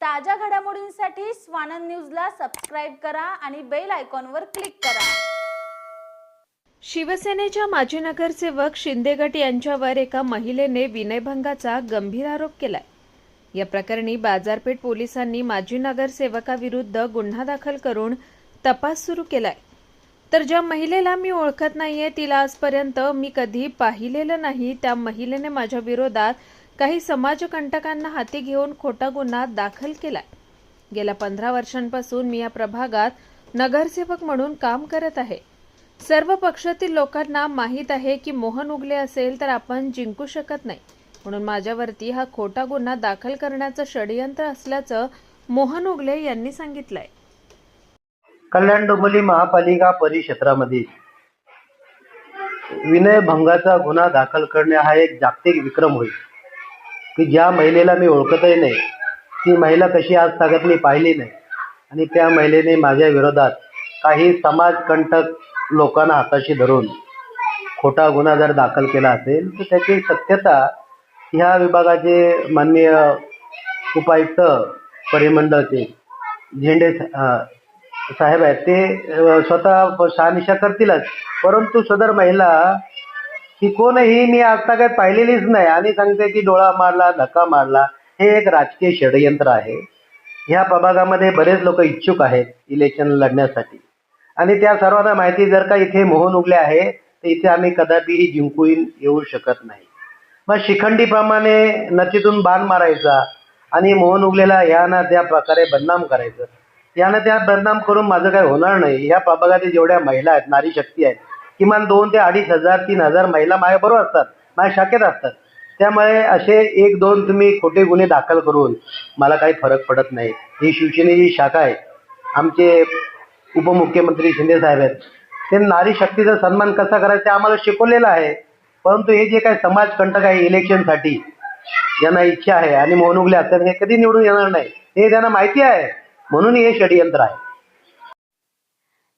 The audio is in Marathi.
ताज्या घडामोडींसाठी स्वानंद न्यूजला सबस्क्राईब करा आणि बेल आयकॉनवर क्लिक करा. शिवसेनेच्या माजी नगरसेवक शिंदे गट यांच्यावर एका महिलेने विनयभंगाचा गंभीर आरोप केलाय. या प्रकरणी बाजारपेठ पोलिसांनी माजी नगरसेवकाविरुद्ध गुन्हा दाखल करून तपास सुरू केलाय. तर ज्या महिलेला मी ओळखत नाहीये तिला आजपर्यंत मी कधी पाहिलेलं नाही त्या महिलेने माझ्या विरोधात काही समाजकंटकांना हाती घेऊन खोटा गुन्हा दाखल केलाय. गेल्या पंधरा वर्षांपासून मी या प्रभागात नगरसेवक म्हणून काम करत आहे. सर्व पक्षातील लोकांना माहीत आहे की मोहन उगले असेल तर आपण जिंकू शकत नाही. म्हणून माझ्यावरती हा खोटा गुन्हा दाखल करण्याचं षडयंत्र असल्याचं मोहन उगले यांनी सांगितलंय. कल्याण डोंबिवली महापालिका परिक्षेत्रामध्ये विनयभंगाचा गुन्हा दाखल करणे हा एक जागतिक विक्रम होईल की ज्या महिलेला मी ओळखतही नाही ती महिला कशी आज तागत मी पाहिली नाही आणि त्या महिलेने माझ्या विरोधात काही समाजकंटक लोकांना हाताशी धरून खोटा गुन्हा जर दाखल केला असेल तर त्याची सत्यता ह्या विभागाचे माननीय उपायुक्त परिमंडळचे झेंडे साहेब आहेत. ते स्वतः शहानिशा करतीलच परंतु सदर महिला ही कोणही मी आजतागत पाहिलेलीच नाही. आणि सांगते की डोळा मारला धक्का मारला हे एक राजकीय षडयंत्र आहे. ह्या प्रभागामध्ये बरेच लोक इच्छुक आहेत इलेक्शन लढण्यासाठी. आणि त्या सर्वांना माहिती जर का इथे मोहन उगले आहे तर इथे आम्ही कदापिही जिंकून येऊ शकत नाही. मग शिखंडीप्रमाणे नचीतून बाण मारायचा आणि मोहन उगलेला यानं त्या प्रकारे बदनाम करायचं. यानं त्या बदनाम करून माझं काही होणार नाही. ह्या प्रभागातील जेवढ्या महिला आहेत नारी शक्ती आहेत किमान दोन ते अडीच हजार तीन हजार महिला माझ्याबरोबर असतात माझ्या शाखेत असतात. त्यामुळे असे एक दोन तुम्ही खोटे गुन्हे दाखल करून मला काही फरक पडत नाही. ही शिवसेनेची शाखा आहे. आमचे उपमुख्यमंत्री शिंदे साहेब आहेत. ते नारी शक्तीचा सन्मान कसा करायचा ते आम्हाला शिकवलेलं आहे. परंतु हे जे काही समाजकंटक आहे इलेक्शनसाठी यांना इच्छा आहे आणि मोहन असतात हे कधी निवडून येणार नाही. हे त्यांना माहिती आहे. म्हणून हे षडयंत्र आहे.